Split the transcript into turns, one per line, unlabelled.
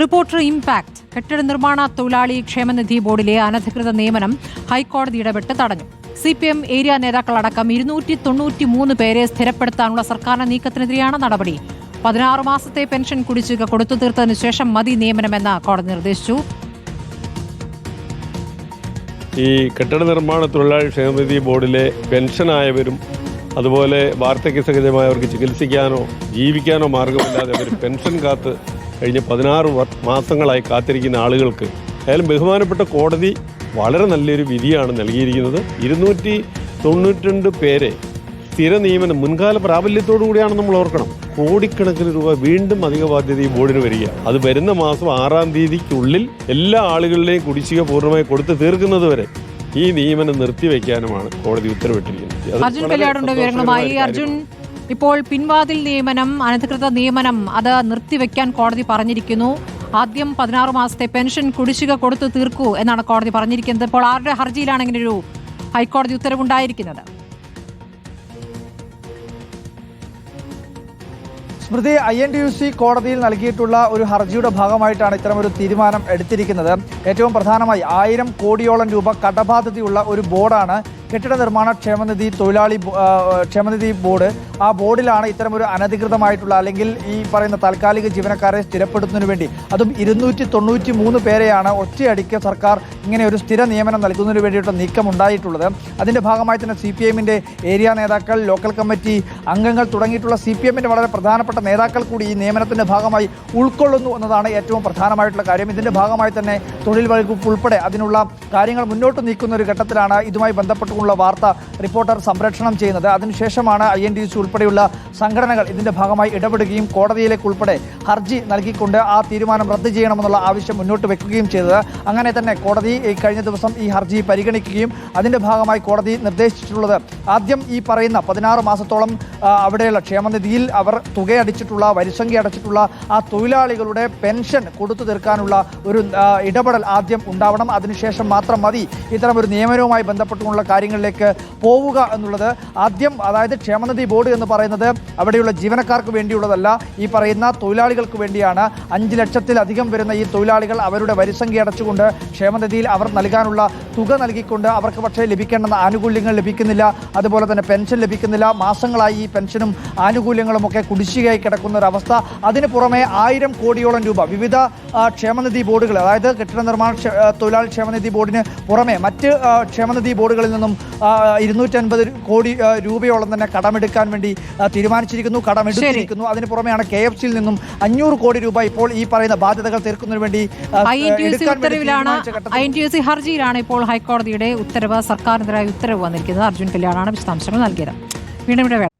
Reporter impact. കെട്ടിട നിർമ്മാണ തൊഴിലാളി ക്ഷേമനിധി ബോർഡിലെ അനധികൃത നിയമനം ഹൈക്കോടതി ഇടപെട്ട് തടഞ്ഞു. സി പി എം ഏരിയ നേതാക്കളടക്കം ഇരുന്നൂറ്റി തൊണ്ണൂറ്റി മൂന്ന് പേരെ സ്ഥിരപ്പെടുത്താനുള്ള സർക്കാരിന്റെ നീക്കത്തിനെതിരെയാണ് നടപടി. പതിനാറ് മാസത്തെ പെൻഷൻ കുടിശ്ശിക കൊടുത്തു തീർത്തതിനു ശേഷം മതി നിയമനമെന്ന് കോടതി നിർദ്ദേശിച്ചു.
ഈ കെട്ടിട നിർമ്മാണ തൊഴിലാളി ക്ഷേമനിധി ബോർഡിലെ പെൻഷനായവരും അതുപോലെ വാർദ്ധക്യസഹിതമായവർക്ക് ചികിത്സിക്കാനോ ജീവിക്കാനോ മാർഗമില്ലാതെ അവർ പെൻഷൻ കാത്ത് കഴിഞ്ഞ പതിനാറ് മാസങ്ങളായി കാത്തിരിക്കുന്ന ആളുകൾക്ക് ഏതായാലും ബഹുമാനപ്പെട്ട കോടതി വളരെ നല്ലൊരു വിധിയാണ് നൽകിയിരിക്കുന്നത്. ഇരുന്നൂറ്റി തൊണ്ണൂറ്റിരണ്ട് പേരെ സ്ഥിര നിയമനം മുൻകാല പ്രാബല്യത്തോടു കൂടിയാണ് നമ്മൾ ഓർക്കണം. കോടിക്കണക്കിന് രൂപ വീണ്ടും അധിക ബാധ്യത ഈ ബോർഡിന് വരിക. അത് വരുന്ന മാസം ആറാം തീയതിക്കുള്ളിൽ എല്ലാ ആളുകളിലെയും കുടിശ്ശിക പൂർണമായി കൊടുത്തു തീർക്കുന്നത് വരെ ഈ നിയമനം നിർത്തിവെക്കാനുമാണ് കോടതി ഉത്തരവിട്ടിരിക്കുന്നത്.
അർജുൻ ഇപ്പോൾ പിൻവാതിൽ നിയമനം അനധികൃത നിയമനം അത് നിർത്തിവെക്കാൻ കോടതി പറഞ്ഞിരിക്കുന്നു. ആദ്യം പതിനാറ് മാസത്തെ പെൻഷൻ കുടിശ്ശിക കൊടുത്തു തീർക്കൂ എന്നാണ് കോടതി പറഞ്ഞിരിക്കുന്നത്. ഇപ്പോൾ ആരുടെ ഹർജിയിലാണ് ഇങ്ങനെ ഒരു ഹൈക്കോടതി ഉത്തരവുണ്ടായിരിക്കുന്നത്?
Smriti I N T U C കോടതിയിൽ നൽകിയിട്ടുള്ള ഒരു ഹർജിയുടെ ഭാഗമായിട്ടാണ് ഇത്തരമൊരു തീരുമാനം എടുത്തിരിക്കുന്നത്. ഏറ്റവും പ്രധാനമായി ആയിരം കോടിയോളം രൂപ കടബാധ്യതയുള്ള ഒരു ബോർഡാണ് കെട്ടിട നിർമ്മാണ ക്ഷേമനിധി തൊഴിലാളി ക്ഷേമനിധി ബോർഡ് ആ ബോർഡിലാണ് ഇത്തരമൊരു അനധികൃതമായിട്ടുള്ള അല്ലെങ്കിൽ ഈ പറയുന്ന താൽക്കാലിക ജീവനക്കാരെ സ്ഥിരപ്പെടുത്തുന്നതിന് വേണ്ടി. അതും ഇരുന്നൂറ്റി തൊണ്ണൂറ്റി മൂന്ന് പേരെയാണ് ഒറ്റയടിക്ക് സർക്കാർ ഇങ്ങനെ ഒരു സ്ഥിര നിയമനം നൽകുന്നതിന് വേണ്ടിയിട്ടുള്ള നീക്കം ഉണ്ടായിട്ടുള്ളത് അതിന്റെ ഭാഗമായി തന്നെ സി പി എമ്മിന്റെ ഏരിയ നേതാക്കൾ ലോക്കൽ കമ്മിറ്റി അംഗങ്ങൾ തുടങ്ങിയിട്ടുള്ള സി പി എമ്മിന്റെ വളരെ പ്രധാനപ്പെട്ട നേതാക്കൾ കൂടി ഈ നിയമനത്തിന്റെ ഭാഗമായി ഉൾക്കൊള്ളുന്നു എന്നതാണ് ഏറ്റവും പ്രധാനമായിട്ടുള്ള കാര്യം. ഇതിന്റെ ഭാഗമായി തന്നെ തൊഴിൽ വകുപ്പ് ഉൾപ്പെടെ അതിനുള്ള കാര്യങ്ങൾ മുന്നോട്ട് നീക്കുന്ന ഒരു ഘട്ടത്തിലാണ് ഇതുമായി ബന്ധപ്പെട്ടുള്ള വാർത്ത റിപ്പോർട്ടർ സംപ്രേഷണം ചെയ്യുന്നത്. അതിനുശേഷമാണ് ഐ എൻ ഡി സി ഉൾപ്പെടെയുള്ള സംഘടനകൾ ഇതിന്റെ ഭാഗമായി ഇടപെടുകയും കോടതിയിലേക്ക് ഉൾപ്പെടെ ഹർജി നൽകിക്കൊണ്ട് ആ തീരുമാനം റദ്ദ് ചെയ്യണമെന്നുള്ള ആവശ്യം മുന്നോട്ട് വെക്കുകയും ചെയ്തത്. അങ്ങനെ തന്നെ കോടതി കഴിഞ്ഞ ദിവസം ഈ ഹർജി പരിഗണിക്കുകയും അതിന്റെ ഭാഗമായി കോടതി നിർദ്ദേശിച്ചിട്ടുള്ളത്. ആദ്യം ഈ പറയുന്ന പതിനാറ് മാസത്തോളം അവിടെയുള്ള ക്ഷേമനിധിയിൽ അവർ തുകയടിച്ചിട്ടുള്ള വരിസംഖ്യ അടച്ചിട്ടുള്ള ആ തൊഴിലാളികളുടെ പെൻഷൻ കൊടുത്തു തീർക്കാനുള്ള ഒരു ഇടപെടൽ ആദ്യം ഉണ്ടാവണം. അതിനുശേഷം മാത്രം മതി. ഇത്തരം ഒരു നിയമനവുമായി ബന്ധപ്പെട്ടുള്ള കാര്യങ്ങളിലേക്ക് പോവുക എന്നുള്ളത് ആദ്യം അതായത് ക്ഷേമനിധി ബോർഡ് എന്ന് പറയുന്നത് അവിടെയുള്ള ജീവനക്കാർക്ക് വേണ്ടിയുള്ളതല്ല. ഈ പറയുന്ന തൊഴിലാളികൾക്ക് വേണ്ടിയാണ്. അഞ്ച് ലക്ഷത്തിലധികം വരുന്ന ഈ തൊഴിലാളികൾ അവരുടെ വരിസംഖ്യ അടച്ചുകൊണ്ട് ക്ഷേമനിധിയിൽ അവർ നൽകാനുള്ള തുക നൽകിക്കൊണ്ട് അവർക്ക് പക്ഷേ ലഭിക്കേണ്ടുന്ന ആനുകൂല്യങ്ങൾ ലഭിക്കുന്നില്ല. അതുപോലെ തന്നെ പെൻഷൻ ലഭിക്കുന്നില്ല. മാസങ്ങളായി ഈ പെൻഷനും ആനുകൂല്യങ്ങളും ഒക്കെ കുടിശ്ശികയായി കിടക്കുന്ന ഒരു അവസ്ഥ അതിന് പുറമെ ആയിരം കോടിയോളം രൂപ വിവിധ ക്ഷേമനിധി ബോർഡുകൾ അതായത് കെട്ടിട നിർമ്മാണ തൊഴിലാളി ക്ഷേമനിധി ബോർഡിന് പുറമെ മറ്റ് ക്ഷേമനിധി ബോർഡുകളിൽ നിന്നും ഇരുന്നൂറ്റൻപത് കോടി രൂപയോളം തന്നെ കടമെടുക്കാൻ വേണ്ടി തീരുമാനിച്ചിരിക്കുന്നു. കടമെടുത്തിരിക്കുന്നു. അതിന് പുറമെയാണ് കെ എഫ് സിയിൽ നിന്നും അഞ്ഞൂറ് കോടി രൂപ ഇപ്പോൾ ഈ പറയുന്ന ബാധ്യതകൾ തീർക്കുന്നതിന് വേണ്ടി
ഹർജിയിലാണ് ഇപ്പോൾ ഹൈക്കോടതിയുടെ ഉത്തരവ് സർക്കാരിനെതിരായ ഉത്തരവ് വന്നിരിക്കുന്നത്. അർജുൻ കല്യാണാണ് വിശദാംശങ്ങൾ നൽകിയത്. വീണ്ടും